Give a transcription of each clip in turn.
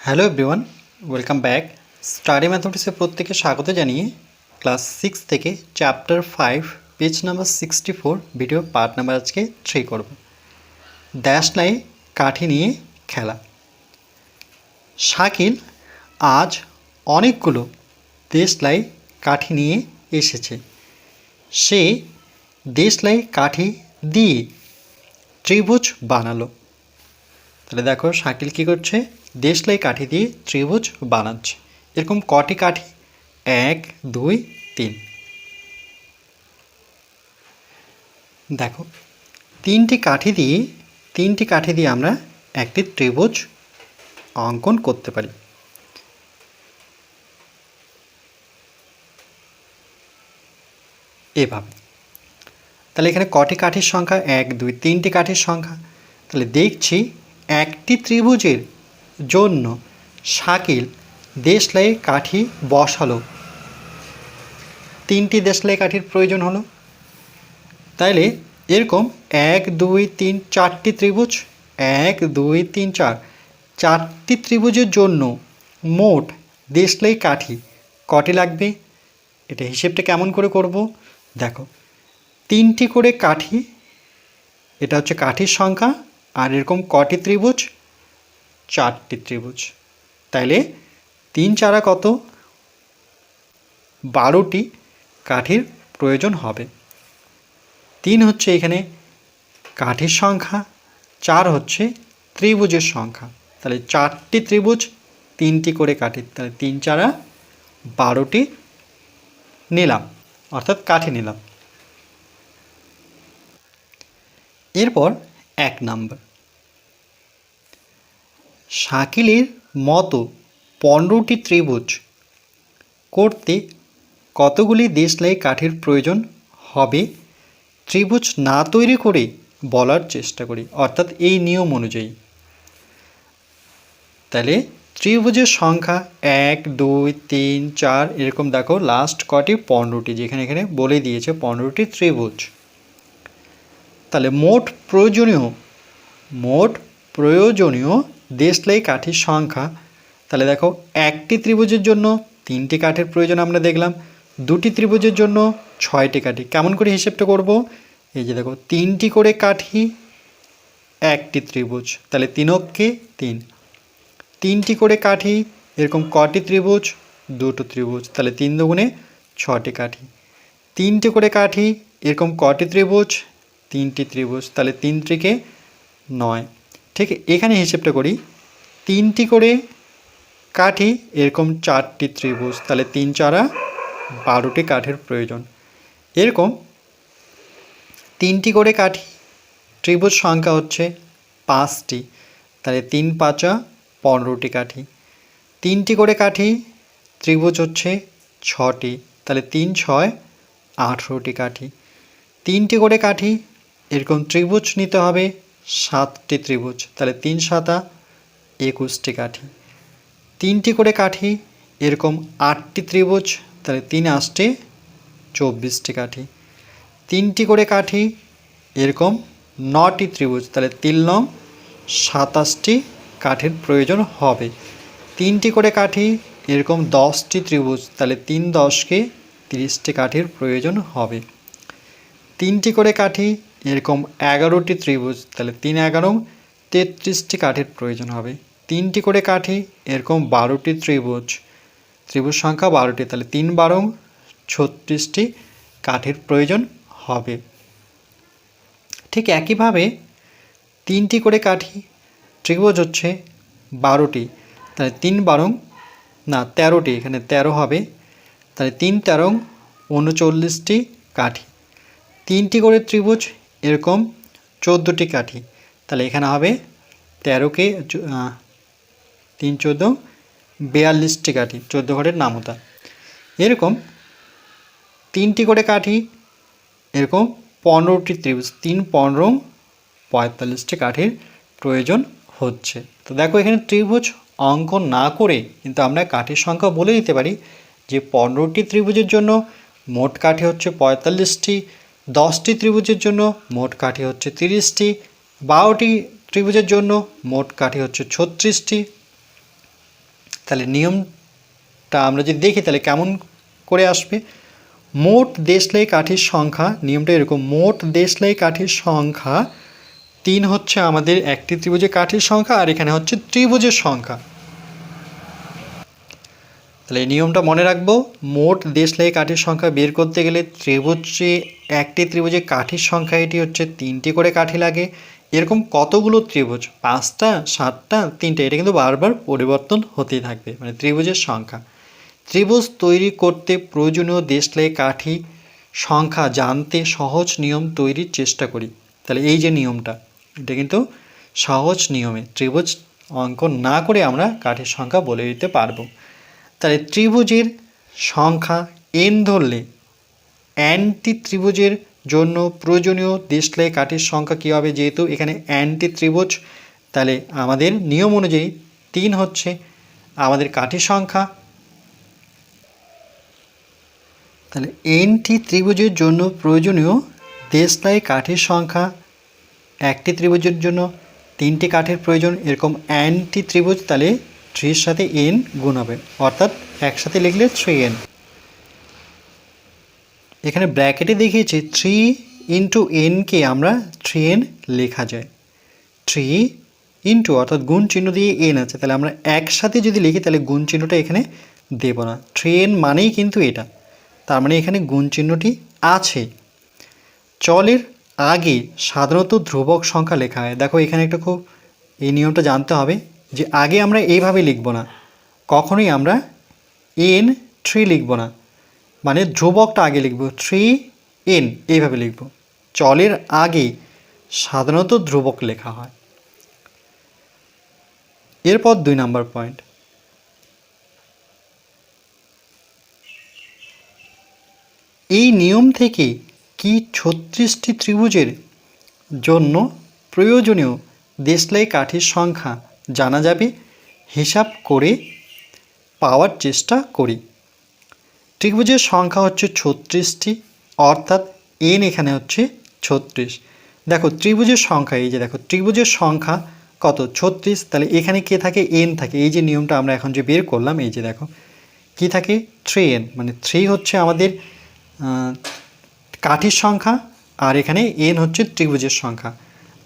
Hello everyone, welcome back. Study ম্যাথমেটিক্সে প্রত্যেকে স্বাগত জানিয়ে ক্লাস সিক্স থেকে chapter five, page number sixty four, video part number আজকে three করব। দেশলাই কাঠি নিয়ে খেলা। শাকিল, আজ অনেকগুলো দেশলাই কাঠি নিয়ে এসেছে। সে দেশলাই কাঠি দিয়ে ত্রিভুজ বানালো। তাহলে দেখো শাকিল কী করছে? দেশলাই কাঠি দিয়ে ত্রিভুজ বানাচ্ছে। এরকম কটি কাঠি? এক, দুই, তিন। দেখো, তিনটি কাঠি দিয়ে, তিনটি কাঠি দিয়ে আমরা একটি ত্রিভুজ অঙ্কন করতে পারি। এভাবে। তাহলে এখানে কটি কাঠির সংখ্যা? এক, দুই, তিনটি কাঠির সংখ্যা। তাহলে দেখছি একটি ত্রিভুজের জন্য শাকিল দেশলাই কাঠি বসালো। তিনটি দেশলাই কাঠির প্রয়োজন হলো। তাইলে এরকম এক, দুই, তিন, চারটি ত্রিভুজ, এক, দুই, তিন, চার, চারটি ত্রিভুজের জন্য মোট দেশলাই কাঠি কটি লাগবে? এটা হিসেবটা কেমন করে করব? দেখো, তিনটি করে কাঠি, এটা হচ্ছে কাঠির সংখ্যা, আর এরকম কটি ত্রিভুজ চারটি ত্রিভুজ। তাইলে তিন চারা কত? বারোটি কাঠির প্রয়োজন হবে। তিন হচ্ছে এখানে কাঠির সংখ্যা, চার হচ্ছে ত্রিভুজের সংখ্যা। তাহলে চারটি ত্রিভুজ, তিনটি করে কাঠি, তাহলে তিন চারা বারোটি নিলাম, অর্থাৎ কাঠি নিলাম। এরপর এক নাম্বার। শাকিলের মতো পনেরোটি ত্রিভুজ করতে কতগুলি দেশলাই কাঠের প্রয়োজন হবে ত্রিভুজ না তৈরি করে বলার চেষ্টা করি, অর্থাৎ এই নিয়ম অনুযায়ী। তাহলে ত্রিভুজের সংখ্যা এক, দুই, তিন, চার, এরকম দেখো লাস্ট কটি পনেরোটি, যেখানে এখানে বলে দিয়েছে পনেরোটি ত্রিভুজ। তাহলে মোট প্রয়োজনীয় মোট প্রয়োজনীয় দেশলাই কাঠির সংখ্যা। তাহলে দেখো, একটি ত্রিভুজের জন্য তিনটি কাঠের প্রয়োজন আমরা দেখলাম। দুটি ত্রিভুজের জন্য ছয়টি কাঠি। কেমন করে হিসেবটা করব? এই যে দেখো, তিনটি করে কাঠি, একটি ত্রিভুজ। তাহলে তিনককে তিন। তিনটি করে কাঠি, এরকম কটি ত্রিভুজ? দুটো ত্রিভুজ। তাহলে তিন দুগুণে ছটি কাঠি। তিনটি করে কাঠি, এরকম কটি ত্রিভুজ? তিনটি ত্রিভুজ। তাহলে তিন ত্রিকে নয়। এখানে হিসেবটা করি। তিনটি করে কাঠি, এরকম চারটি ত্রিভুজ, তাহলে তিন চারা বারোটি কাঠের প্রয়োজন। এরকম তিনটি করে কাঠি, ত্রিভুজ সংখ্যা হচ্ছে পাঁচটি, তাহলে তিন পাঁচা পনেরোটি কাঠি। তিনটি করে কাঠি, ত্রিভুজ হচ্ছে ছটি, তাহলে তিন ছয় আঠেরোটি কাঠি। তিনটি করে কাঠি, এরকম ত্রিভুজ নিতে হবে সাতটি ত্রিভুজ, তাহলে তিন সাতা, একুশটি কাঠি। তিনটি করে কাঠি, এরকম আটটি ত্রিভুজ, তাহলে তিন আষ্টে চব্বিশটি কাঠি। তিনটি করে কাঠি, এরকম নটি ত্রিভুজ, তাহলে তিন নং সাতাশটি কাঠের প্রয়োজন হবে। তিনটি করে কাঠি, এরকম দশটি ত্রিভুজ, তাহলে তিন দশকে তিরিশটি কাঠির প্রয়োজন হবে। তিনটি করে কাঠি এরকম এগারোটি ত্রিভুজ, তাহলে তিন এগারো, তেত্রিশটি কাঠের প্রয়োজন হবে। তিনটি করে কাঠি, এরকম বারোটি ত্রিভুজ। ত্রিভুজ সংখ্যা বারোটি, তাহলে তিন বারো, ছত্রিশটি কাঠের প্রয়োজন হবে। ঠিক একইভাবে তিনটি করে কাঠি, ত্রিভুজ হচ্ছে বারোটি, তাহলে তিন বারং, না, তেরোটি, এখানে তেরো হবে। তাহলে তিন তেরো, উনচল্লিশটি কাঠি। তিনটি করে ত্রিভুজ এরকম চোদ্দোটি কাঠি। তাহলে এখানে হবে তেরোকে তিন চোদ্দ, বিয়াল্লিশটি কাঠি, চোদ্দ ঘরের নামতা। এরকম তিনটি করে কাঠি, এরকম পনেরোটি ত্রিভুজ, তিন, পনেরো, পঁয়তাল্লিশটি কাঠির প্রয়োজন হচ্ছে। তো দেখো এখানে ত্রিভুজ অঙ্কন না করে কিন্তু আমরা কাঠির সংখ্যা বলে দিতে পারি যে পনেরোটি ত্রিভুজের জন্য মোট কাঠি হচ্ছে পঁয়তাল্লিশটি দশটি ত্রিভুজের জন্য মোট কাঠি হচ্ছে তিরিশটি, বারোটি ত্রিভুজের জন্য মোট কাঠি হচ্ছে ছত্রিশটি। তাহলে নিয়মটা আমরা যদি দেখি, তাহলে কেমন করে আসবে? মোট দেশলাই কাঠির সংখ্যা, নিয়মটা এরকম, মোট দেশলাই কাঠির সংখ্যা তিন হচ্ছে আমাদের একটি ত্রিভুজের কাঠির সংখ্যা, আর এখানে হচ্ছে ত্রিভুজের সংখ্যা। তাহলে এই নিয়মটা মনে রাখব। মোট দেশলাই কাঠির সংখ্যা বের করতে গেলে ত্রিভুজে, একটি ত্রিভুজে কাঠির সংখ্যা এটি হচ্ছে তিনটি করে কাঠি লাগে। এরকম কতগুলো ত্রিভুজ? পাঁচটা, সাতটা, তিনটে, এটা কিন্তু বারবার পরিবর্তন হতেই থাকবে মানে ত্রিভুজের সংখ্যা। ত্রিভুজ তৈরি করতে প্রয়োজনীয় দেশ দেশলাই কাঠি সংখ্যা জানতে সহজ নিয়ম তৈরির চেষ্টা করি। তাহলে এই যে নিয়মটা, এটা কিন্তু সহজ নিয়মে ত্রিভুজ অঙ্কন না করে আমরা কাঠির সংখ্যা বলে দিতে পারব। তাহলে ত্রিভুজের সংখ্যা এন ধরলে অ্যান্টি ত্রিভুজের জন্য প্রয়োজনীয় দেশলাই কাঠের সংখ্যা কী হবে? যেহেতু এখানে অ্যান্টি ত্রিভুজ তাহলে আমাদের নিয়ম অনুযায়ী তিন হচ্ছে আমাদের কাঠের সংখ্যা। তাহলে এনটি ত্রিভুজের জন্য প্রয়োজনীয় দেশলাই কাঠের সংখ্যা একটি ত্রিভুজের জন্য, তিনটি কাঠের প্রয়োজন, এরকম অ্যান্টি ত্রিভুজ তাহলে থ্রির সাথে এন গুণ হবে অর্থাৎ একসাথে লিখলে থ্রি এন। এখানে ব্র্যাকেটে দেখিয়েছি, থ্রি ইন্টু এনকে আমরা থ্রি এন লেখা যায়। থ্রি ইন্টু অর্থাৎ গুণ চিহ্ন দিয়ে এন আছে, তাহলে আমরা একসাথে যদি লিখি, তাহলে গুণ চিহ্নটা এখানে দেব না। থ্রি এন মানেই কিন্তু এটা। তার মানে এখানে গুণ চিহ্নটি আছে। চলের আগে সাধারণত ধ্রুবক সংখ্যা লেখা হয়। দেখো এখানে একটা খুব, এই নিয়মটা জানতে হবে। যে আগে আমরা এইভাবে লিখব না, কখনোই আমরা এন থ্রি লিখব না। মানে ধ্রুবকটা আগে লিখব, থ্রি এন এইভাবে লিখব। চলের আগে সাধারণত ধ্রুবক লেখা হয়। এরপর দুই নাম্বার পয়েন্ট। এই নিয়ম থেকে কি ছত্রিশটি ত্রিভুজের জন্য প্রয়োজনীয় দেশলাই কাঠির সংখ্যা জানা যাবে, হিসাব করে পাওয়ার চেষ্টা করি। ত্রিভুজের সংখ্যা হচ্ছে ছত্রিশটি, অর্থাৎ এন এখানে হচ্ছে ছত্রিশ। দেখো, ত্রিভুজের সংখ্যা, এই যে দেখো, ত্রিভুজের সংখ্যা কত? ছত্রিশ, তাহলে এখানে কে থাকে? এন থাকে। এই যে নিয়মটা আমরা এখন যে বের করলাম, এই যে দেখো, কি থাকে? থ্রি এন মানে থ্রি হচ্ছে আমাদের কাঠির সংখ্যা, আর এখানে এন হচ্ছে ত্রিভুজের সংখ্যা।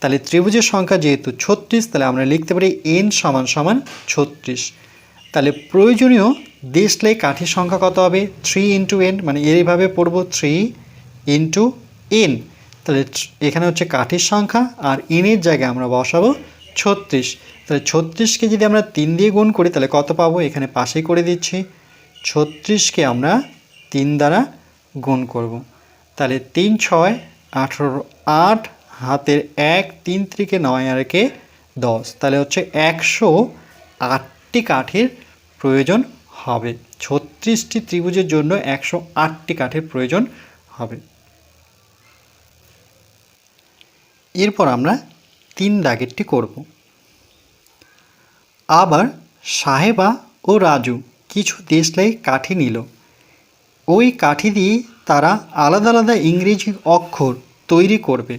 তাহলে ত্রিভুজের সংখ্যা যেহেতু ছত্রিশ, তাহলে আমরা লিখতে পারি এন সমান সমান ছত্রিশ। তাহলে প্রয়োজনীয় দেশলাই কাঠির সংখ্যা কত হবে? থ্রি ইন্টু এন মানে এইভাবে পড়ব থ্রি ইন্টু এন তাহলে এখানে হচ্ছে কাঠির সংখ্যা আর এনের জায়গায় আমরা বসাবো ছত্রিশ। তাহলে ছত্রিশকে যদি আমরা তিন দিয়ে গুণ করি, তাহলে কত পাবো? এখানে পাশেই করে দিচ্ছি। ছত্রিশকে আমরা তিন দ্বারা গুণ করব। তাহলে তিন, ছয়, আঠেরো, আট হাতের এক, তিন ত্রিকে নয়, আর একে দশ। তাহলে হচ্ছে একশো আটটি কাঠের প্রয়োজন হবে। ছত্রিশটি ত্রিভুজের জন্য একশো আটটি কাঠের প্রয়োজন হবে। এরপর আমরা তিন দাগেরটি করব। আবার সাহেবা ও রাজু কিছু দেশলাই কাঠি নিল। ওই কাঠি দিয়ে তারা আলাদা আলাদা ইংরেজি অক্ষর তৈরি করবে।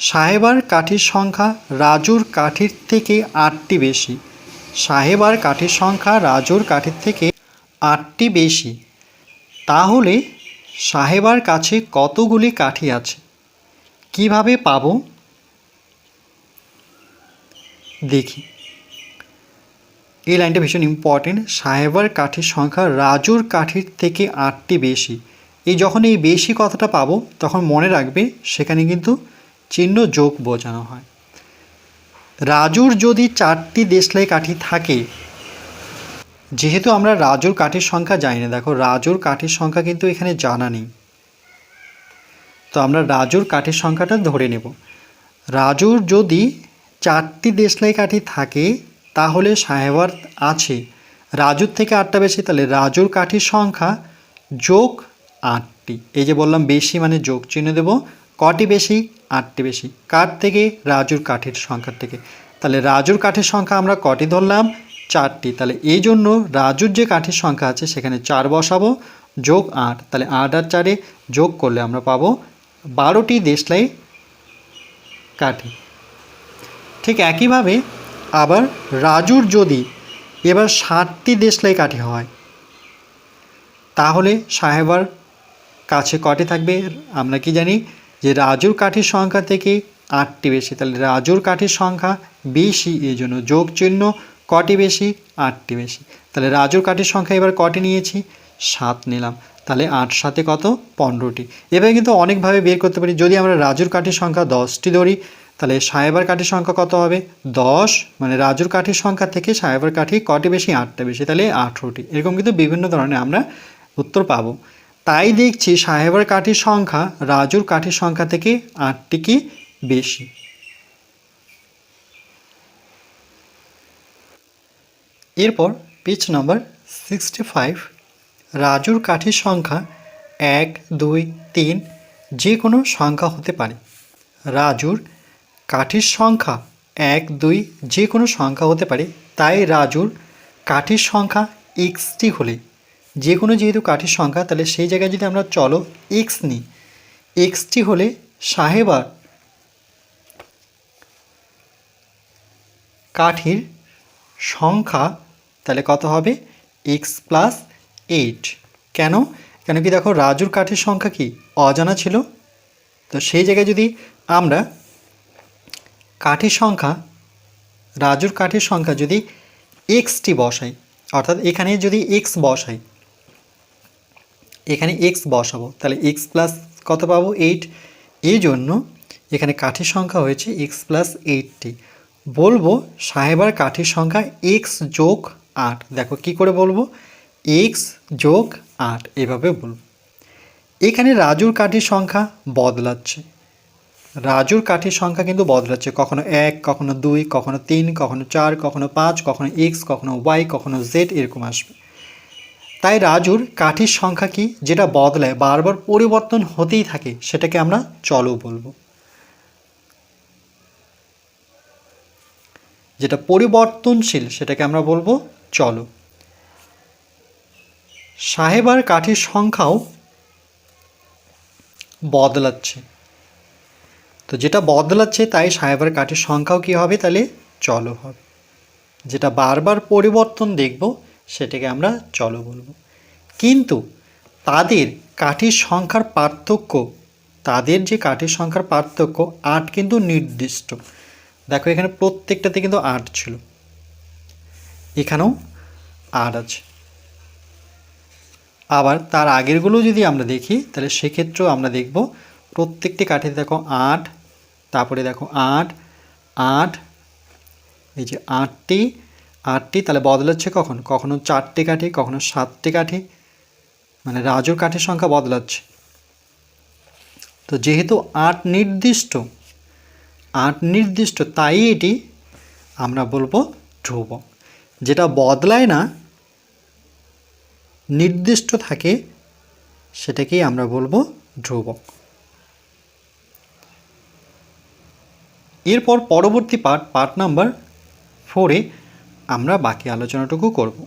সাহেবার কাঠির সংখ্যা রাজুর কাঠির থেকে আটটি বেশি। সাহেবার কাঠির সংখ্যা রাজুর কাঠির থেকে আটটি বেশি। তাহলে সাহেবার কাছে কতগুলি কাঠি আছে? কীভাবে পাব? দেখি। এই লাইনটা ভীষণ ইম্পর্টেন্ট সাহেবার কাঠির সংখ্যা রাজুর কাঠির থেকে আটটি বেশি। এই যখন এই বেশি কথাটা পাবো, তখন মনে রাখবে সেখানে কিন্তু চিহ্ন যোগ বোঝানো হয়। রাজুর যদি চারটি দেশলাই কাঠি থাকে, যেহেতু আমরা রাজুর কাঠির সংখ্যা জানি না, দেখো রাজুর কাঠির সংখ্যা কিন্তু এখানে জানা নেই। তো আমরা রাজুর কাঠির সংখ্যাটা ধরে নেব। রাজুর যদি চারটি দেশলাই কাঠি থাকে, তাহলে সাহেবার আছে। রাজুর থেকে আটটা বেশি, তাহলে রাজুর কাঠির সংখ্যা যোগ আটটি। এই যে বললাম বেশি মানে যোগ চিহ্ন দেব। কটি বেশি? আটটি বেশি। কাঠ থেকে রাজুর কাঠের সংখ্যার থেকে। তাহলে রাজুর কাঠের সংখ্যা আমরা কটি ধরলাম? চারটি। তাহলে এই জন্য রাজুর যে কাঠের সংখ্যা আছে, সেখানে চার বসাবো, যোগ আট। তাহলে আট আর চারে যোগ করলে আমরা পাবো বারোটি দেশলাই কাঠি। ঠিক একইভাবে আবার রাজুর যদি এবার ষাটটি দেশলাই কাঠি হয়, তাহলে সাহেবার কাছে কটি থাকবে আমরা কি জানি? যে রাজুর কাঠির সংখ্যা থেকে আটটি বেশি, তাহলে রাজুর কাঠির সংখ্যা বেশি এই জন্য যোগ চিহ্ন কটি বেশি? আটটি বেশি। তাহলে রাজুর কাঠির সংখ্যা এবার কটি নিয়েছি? সাত নিলাম। তাহলে আট সাথে কত? পনেরোটি। এভাবে কিন্তু অনেকভাবে বের করতে পারি। যদি আমরা রাজুর কাঠির সংখ্যা দশটি ধরি, তাহলে সাহেবার কাঠির সংখ্যা কত হবে? দশ। মানে রাজুর কাঠির সংখ্যা থেকে সাহেবার কাঠি কটি বেশি? আটটা বেশি। তাহলে আঠেরোটি। এরকম কিন্তু বিভিন্ন ধরনের আমরা উত্তর পাবো। তাই দেখছি সাহেবের কাঠির সংখ্যা রাজুর কাঠির সংখ্যা থেকে আটটি কি বেশি। এরপর পেজ নাম্বার সিক্সটি ফাইভ রাজুর কাঠির সংখ্যা এক, দুই, তিন যে কোনো সংখ্যা হতে পারে। রাজুর কাঠির সংখ্যা এক, দুই যে কোনো সংখ্যা হতে পারে, তাই রাজুর কাঠির সংখ্যা এক্সটি হলে যে কোনো যেহেতু কাঠের সংখ্যা, তাহলে সেই জায়গায় যদি আমরা চলো এক্স নিই এক্সটি হলে সাহেবার কাঠির সংখ্যা, তাহলে কত হবে? এক্স প্লাস এইট কেন? কেন কি দেখো, রাজুর কাঠের সংখ্যা কি? অজানা ছিল। তো সেই জায়গায় যদি আমরা কাঠের সংখ্যা, রাজুর কাঠের সংখ্যা যদি এক্সটি বসাই, অর্থাৎ এখানে যদি এক্স বসাই এখানে এক্স বসাবো। তাহলে এক্স প্লাস কত পাবো? এইট এই জন্য এখানে কাঠির সংখ্যা হয়েছে এক্স প্লাস এইটটি বলব সাহেবার কাঠির সংখ্যা এক্স যোগ আট। দেখো কি করে বলব? এক্স যোগ আট, এভাবে বলব। এখানে রাজুর কাঠির সংখ্যা বদলাচ্ছে। রাজুর কাঠির সংখ্যা কিন্তু বদলাচ্ছে। কখনো এক, কখনো দুই, কখনো তিন, কখনো চার, কখনো পাঁচ, কখনো এক্স কখনো ওয়াই কখনো জেড এরকম আসবে। তাই রাজুর কাঠির সংখ্যা কি যেটা বদলায় বারবার পরিবর্তন হতেই থাকে সেটাকে আমরা চলো বলব। যেটা পরিবর্তনশীল সেটাকে আমরা বলব চলো সাহেবার কাঠির সংখ্যাও বদলাচ্ছে। তো যেটা বদলাচ্ছে তাই সাহেবার কাঠির সংখ্যাও কী হবে তাহলে চলো হবে। যেটা বারবার পরিবর্তন দেখব সেটাকে আমরা চলো বলব। কিন্তু তাদের কাঠির সংখ্যার পার্থক্য, তাদের যে কাঠির সংখ্যার পার্থক্য, আট কিন্তু নির্দিষ্ট। দেখো এখানে প্রত্যেকটাতে কিন্তু আট ছিল। এখানেও আট আছে। আবার তার আগেরগুলো যদি আমরা দেখি, তাহলে সেক্ষেত্রেও আমরা দেখব প্রত্যেকটি কাঠিতে দেখো আট, তারপরে দেখো আট আট, এই যে আটটি আটটি, তাহলে বদলাচ্ছে কখন? কখনো চারটে কাঠি, কখনো সাতটি কাঠি মানে রাজুর কাঠের সংখ্যা বদলাচ্ছে তো যেহেতু আট নির্দিষ্ট আট নির্দিষ্ট, তাই এটি আমরা বলব ধ্রুবক। যেটা বদলায় না, নির্দিষ্ট থাকে, সেটাকেই আমরা বলব ধ্রুবক। এরপর পরবর্তী পার্ট পার্ট নাম্বার ফোরে আমরা বাকি আলোচনাটুকু করব।